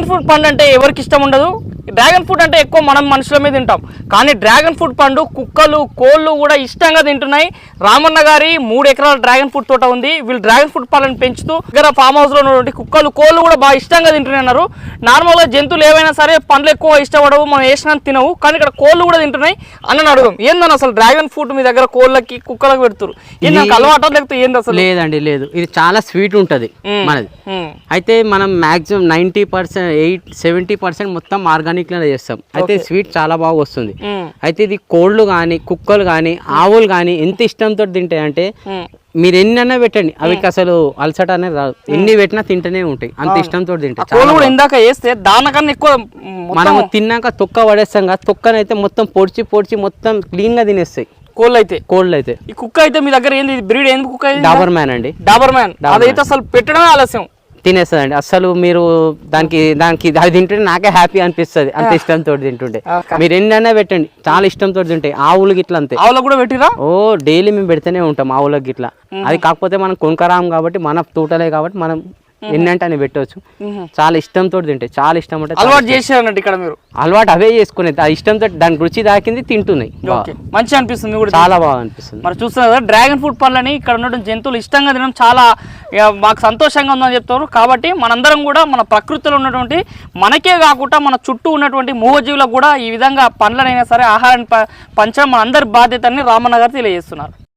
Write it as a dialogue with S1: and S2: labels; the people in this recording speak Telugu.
S1: డ్రాగన్ ఫ్రూట్ పండు అంటే ఎవరికి ఇష్టం ఉండదు? డ్రాగన్ ఫ్రూట్ అంటే ఎక్కువ మనం మనుషుల మీద తింటాం. కానీ డ్రాగన్ ఫ్రూట్ పండు కుక్కలు కోళ్ళు కూడా ఇష్టంగా తింటున్నాయి. రామన్న గారి మూడు ఎకరాల డ్రాగన్ ఫ్రూట్ తోట ఉంది. వీళ్ళు డ్రాగన్ ఫ్రూట్ పళ్ళని పెంచుతూ దగ్గర ఫామ్ హౌస్లో ఉన్నటువంటి కుక్కలు కోళ్ళు కూడా బాగా ఇష్టంగా తింటున్నాయి అన్నారు. నార్మల్గా జంతువులు ఏవైనా సరే పండ్లు ఎక్కువ ఇష్టపడవు మనం వేసినా తినవు. కానీ ఇక్కడ కోళ్ళు కూడా తింటున్నాయి అని అడుగుదాం. ఏందని అసలు డ్రాగన్ ఫ్రూట్ మీ దగ్గర కోళ్ళకి కుక్కలకు పెడుతురు నాకు అలవాటు లేకపోతే ఏంది అసలు?
S2: లేదండి లేదు. ఇది చాలా స్వీట్ ఉంటుంది. మనది. అయితే మనం maximum ninety percent eight seventy percent మొత్తం ఆర్గానిక్లోనే చేస్తాం. అయితే స్వీట్ చాలా బాగా వస్తుంది. అయితే ఇది కోళ్ళు కానీ కుక్కలు కానీ ఆవులు కానీ ఎంత ఇష్టంతో తింటాయి అంటే. మీరు ఎన్నైనా పెట్టండి. అవి అసలు అలసట అనేది రాదు. ఎన్ని పెట్టినా తింటనే ఉంటాయి. అంత ఇష్టంతో తింటాయి.
S1: ఇందాక వేస్తే దానికన్నా ఎక్కువ
S2: మనం తిన్నాక తొక్క పడేస్తాం కదా తొక్కనైతే మొత్తం పొడిచి పొడిచి మొత్తం క్లీన్గా తినేస్తాయి.
S1: కోళ్ళు అయితే
S2: కోళ్ళు అయితే
S1: ఈ కుక్క అయితే మీ దగ్గర ఏంది? బ్రీడ్ ఏంది కుక్క?
S2: డాబర్ మ్యాన్ అండి.
S1: Doberman. అదైతే అసలు పెట్టడమే ఆలస్యం.
S2: తినేస్తుందండి. అసలు మీరు దానికి దానికి అది తింటుంటే నాకే హ్యాపీ అనిపిస్తుంది. అంత ఇష్టంతో తింటుంటే. మీరు ఎన్నైనా పెట్టండి. చాలా ఇష్టంతో తింటాయి. ఆవులకి ఇట్లా అంతే.
S1: ఆవులకు కూడా పెట్టిరా?
S2: ఓ డైలీ మేము పెడితేనే ఉంటాం ఆవులకి గిట్లా. అది కాకపోతే మనం కొనుకరాం కాబట్టి మన తోటలే కాబట్టి మనం ఎన్నంటే అని పెట్టవచ్చు చాలా ఇష్టంతో తింటాయి. చాలా ఇష్టం అంటే
S1: అలవాటు చేసారన్నట్టు ఇక్కడ మీరు?
S2: అలవాటు అవే చేసుకునేది. ఆ ఇష్టంతో దాని రుచి దాకింది తింటున్నాయి.
S1: మంచిగా అనిపిస్తుంది కూడా
S2: చాలా బాగా అనిపిస్తుంది.
S1: మరి చూస్తున్నారు కదా డ్రాగన్ ఫ్రూట్ పళ్ళని ఇక్కడ ఉన్నటువంటి జంతువులు ఇష్టంగా తినడం చాలా ఇక మాకు సంతోషంగా ఉందని చెప్తారు. కాబట్టి మనందరం కూడా మన ప్రకృతిలో ఉన్నటువంటి మనకే కాకుండా మన చుట్టూ ఉన్నటువంటి మూగజీవులకు కూడా ఈ విధంగా పండ్లనైనా సరే ఆహారాన్ని పంచడం మన అందరి బాధ్యతని రామన్న గారు తెలియజేస్తున్నారు.